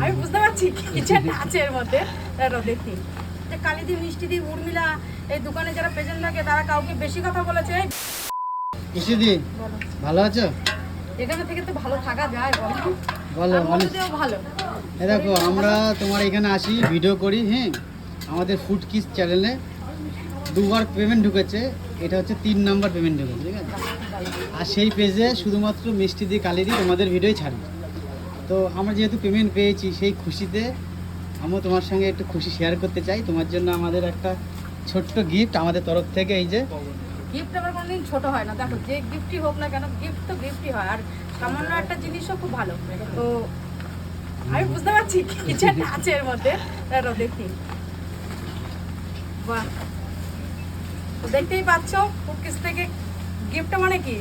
আমি বুঝতে পারছি কিছু একটা আছে এর মধ্যে। দেখি। যে কালিদি মিষ্টি দি উর্মিলা এই দোকানে যারা প্রেজেন্ট থাকে তারা কাউকে বেশি কথা বলেছে। এই ভালো আছো? এখানে থেকে তো ভালো থাকা যায় বলো। বলো ভালো। এ দেখো আমরা তোমার এখানে আসি ভিডিও করি হ্যাঁ? আমাদের ফুড কিস চ্যানেলে দুবার পেমেন্ট ঢুকেছে। এটা হচ্ছে তিন নাম্বার পেমেন্ট ঢুকেছে ঠিক আছে? আর সেই পেজে শুধুমাত্র মিষ্টি দিয়ে কালিদি তোমাদের ভিডিওই ছাড়ি তো আমরা যেহেতু পেমেন্ট পেয়েছি সেই খুশিতে আমিও তোমার সঙ্গে একটু খুশি শেয়ার করতে চাই। তোমার জন্য আমাদের একটা ছোট্ট গিফট আমাদের তরফ থেকে এই যে। গিফট আবার কোনোদিন ছোট হয় না। দেখো যে গিফটই হোক না কেন গিফট তো গিফটই হয়। আর সামান্য একটা জিনিসও খুব ভালো। তো আমি বুঝতে পারছি কিছু একটা আছে এর মধ্যে। দাঁড়াও দেখি। বাহ। দেখতেই পাচ্ছ কুকিজ থেকে গিফটটা মানে কি?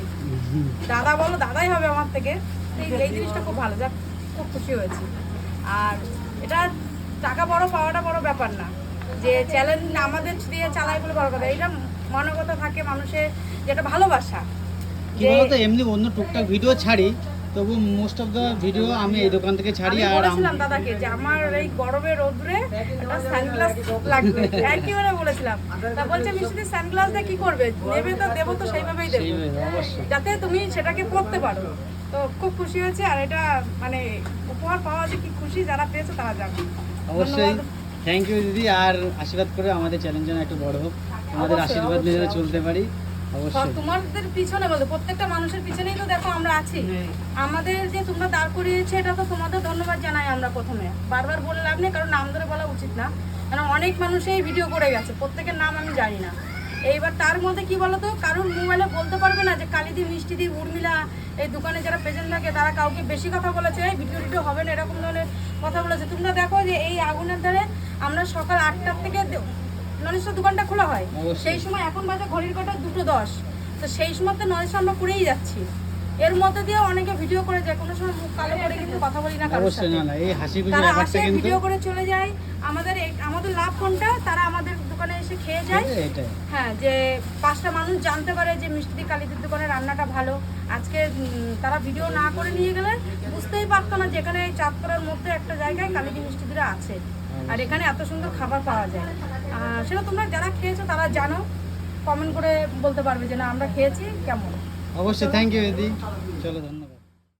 দাদা বলো দাদাই হবে আমার থেকে। এই জিনিসটা খুব ভালো। যাক খুব খুশি হয়েছি। আর এটা টাকা বড় পাওয়াটা বড় ব্যাপার না। যে চ্যালেঞ্জ আমাদের দিয়ে চালাই বলে বড় কথা। এটা মানবতা থাকে মানুষের, যেটা ভালোবাসা। এমনি অন্য টুকটাক ভিডিও ছাড়ি তবু মোস্ট অফ দ্য ভিডিও আমি এই দোকান থেকে ছাড়ি আর আম- বলেছিলাম দাদাকে যে আমার এই গরমের রোদ্রে একটা সানগ্লাস লাগবে। একই করে বলেছিলাম। তা বলছে মিষ্টি সানগ্লাস দিয়ে কি করবে? নেবে তো দেবো তো সেইভাবেই দেবো। যাতে তুমি সেটাকে পড়তে পারো। তো খুব খুশি হয়েছে আর এটা মানে উপহার পাওয়া যে কি খুশি যারা পেয়েছে তারা জানে। অবশ্যই। থ্যাংক ইউ দিদি। আর আশীর্বাদ করে আমাদের চ্যালেঞ্জ যেন একটু বড় হোক। আমাদের আশীর্বাদ নিয়ে চলতে পারি। তোমাদের পিছনে বলতে প্রত্যেকটা মানুষের পিছনেই তো দেখো আমরা আছি। আমাদের যে তোমরা দাঁড় করিয়েছে এটা তো তোমাদের ধন্যবাদ জানাই আমরা প্রথমে। বারবার বলে লাভ নেই কারণ নাম ধরে বলা উচিত না। কারণ অনেক মানুষ এই ভিডিও করে গেছে প্রত্যেকের নাম আমি জানি না। এইবার তার মধ্যে কি বলতো কারোর মোবাইলে বলতে পারবে না যে কালিদি মিষ্টি দি উর্মিলা এই দোকানে যারা প্রেজেন্ট থাকে তারা কাউকে বেশি কথা বলেছে এই ভিডিও টিডিও হবে না এরকম ধরনের কথা বলেছে। তোমরা দেখো যে এই আগুনের ধারে আমরা সকাল আটটার থেকে নরেশ্বর দোকানটা খোলা হয়। সেই সময় এখন বাজে ঘড়ির কাটা দুটো দশ। তো সেই সময় তো নরেশ্বর আমরা করেই যাচ্ছি। এর মধ্যে দিয়ে অনেকে ভিডিও করে যায় কোনো সময় মুখ কালো করে কিন্তু কথা বলি না কারোর সাথে। তারা আসে ভিডিও করে চলে যায়। আমাদের আমাদের লাভ কোনটা? তারা আমাদের দোকানে এসে খেয়ে যায়। হ্যাঁ যে পাঁচটা মানুষ জানতে পারে যে মিষ্টি কালীদের দোকানে রান্নাটা ভালো। আজকে তারা ভিডিও না করে নিয়ে গেলে বুঝতেই পারতো না যেখানে এই চাঁদপাড়ার মধ্যে একটা জায়গায় কালিদি মিষ্টিদিরা আছে। আর এখানে এত সুন্দর খাবার পাওয়া যায়। সেটা তোমরা যারা খেয়েছো তারা জানো। কমেন্ট করে বলতে পারবে যে না, আমরা খেয়েছি, কেমন? অবশ্যই থ্যাংক ইউ দিদি চলো, ধন্যবাদ।